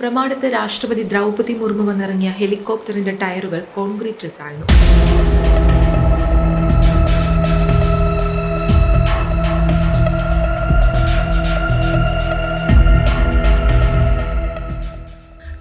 പ്രമാണത്ത് രാഷ്ട്രപതി ദ്രൗപതി മുർമു വന്നിറങ്ങിയ ഹെലികോപ്റ്ററിന്റെ ടയറുകൾ കോൺക്രീറ്റിൽ താഴ്ന്നു.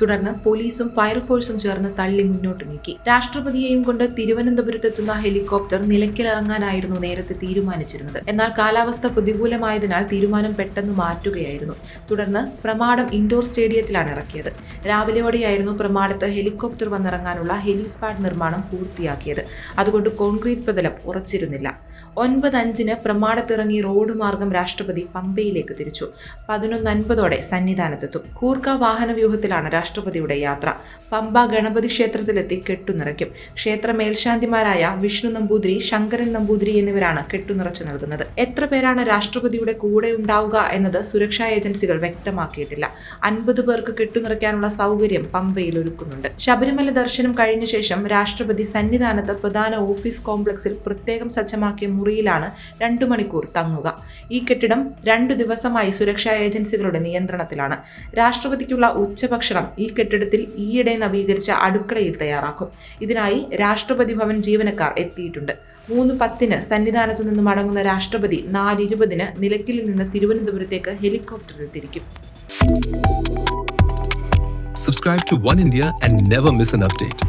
തുടർന്ന് പോലീസും ഫയർഫോഴ്സും ചേർന്ന് തള്ളി മുന്നോട്ട് നീക്കി. രാഷ്ട്രപതിയെയും കൊണ്ട് തിരുവനന്തപുരത്തെത്തുന്ന ഹെലികോപ്റ്റർ നിലയ്ക്കിലിറങ്ങാനായിരുന്നു നേരത്തെ തീരുമാനിച്ചിരുന്നത്. എന്നാൽ കാലാവസ്ഥ പ്രതികൂലമായതിനാൽ തീരുമാനം പെട്ടെന്ന് മാറ്റുകയായിരുന്നു. തുടർന്ന് പ്രമാടം ഇൻഡോർ സ്റ്റേഡിയത്തിലാണ് ഇറക്കിയത്. രാവിലെയോടെയായിരുന്നു പ്രമാടത്ത് ഹെലികോപ്റ്റർ വന്നിറങ്ങാനുള്ള ഹെലിപാഡ് നിർമ്മാണം പൂർത്തിയാക്കിയത്. അതുകൊണ്ട് കോൺക്രീറ്റ് പ്രതലം ഉറച്ചിരുന്നില്ല. ഒൻപത് അഞ്ചിന് പ്രമാടത്തിറങ്ങി റോഡ് മാർഗം രാഷ്ട്രപതി പമ്പയിലേക്ക് തിരിച്ചു. പതിനൊന്ന് അൻപതോടെ സന്നിധാനത്തെത്തും. കൂർക്ക വാഹന വ്യൂഹത്തിലാണ് രാഷ്ട്രപതിയുടെ യാത്ര. പമ്പ ഗണപതി ക്ഷേത്രത്തിലെത്തി കെട്ടുനിറയ്ക്കും. ക്ഷേത്ര മേൽശാന്തിമാരായ വിഷ്ണു നമ്പൂതിരി ശങ്കരൻ നമ്പൂതിരി എന്നിവരാണ് കെട്ടുനിറച്ചു നൽകുന്നത്. എത്ര പേരാണ് രാഷ്ട്രപതിയുടെ കൂടെ ഉണ്ടാവുക എന്നത് സുരക്ഷാ ഏജൻസികൾ വ്യക്തമാക്കിയിട്ടില്ല. അൻപത് പേർക്ക് കെട്ടുനിറയ്ക്കാനുള്ള സൗകര്യം പമ്പയിൽ ഒരുക്കുന്നുണ്ട്. ശബരിമല ദർശനം കഴിഞ്ഞ ശേഷം രാഷ്ട്രപതി സന്നിധാനത്ത് പ്രധാന ഓഫീസ് കോംപ്ലക്സിൽ പ്രത്യേകം സജ്ജമാക്കിയ മുറിയിലാണ് രണ്ടു മണിക്കൂർ തങ്ങുക. ഈ കെട്ടിടം രണ്ടു ദിവസമായി സുരക്ഷാ ഏജൻസികളുടെ നിയന്ത്രണത്തിലാണ്. രാഷ്ട്രപതിക്കുള്ള ഉച്ചഭക്ഷണം ഈ കെട്ടിടത്തിൽ ഈയിടെ നവീകരിച്ച അടുക്കളയിൽ തയ്യാറാക്കും. ഇതിനായി രാഷ്ട്രപതി ഭവൻ ജീവനക്കാർ എത്തിയിട്ടുണ്ട്. മൂന്ന് പത്തിന് സന്നിധാനത്തു നിന്ന് മടങ്ങുന്ന രാഷ്ട്രപതി നാല് ഇരുപതിന് നിലയ്ക്കലിൽ നിന്ന് തിരുവനന്തപുരത്തേക്ക് ഹെലികോപ്റ്ററിൽ തിരിക്കും. Subscribe to One India and never miss an update.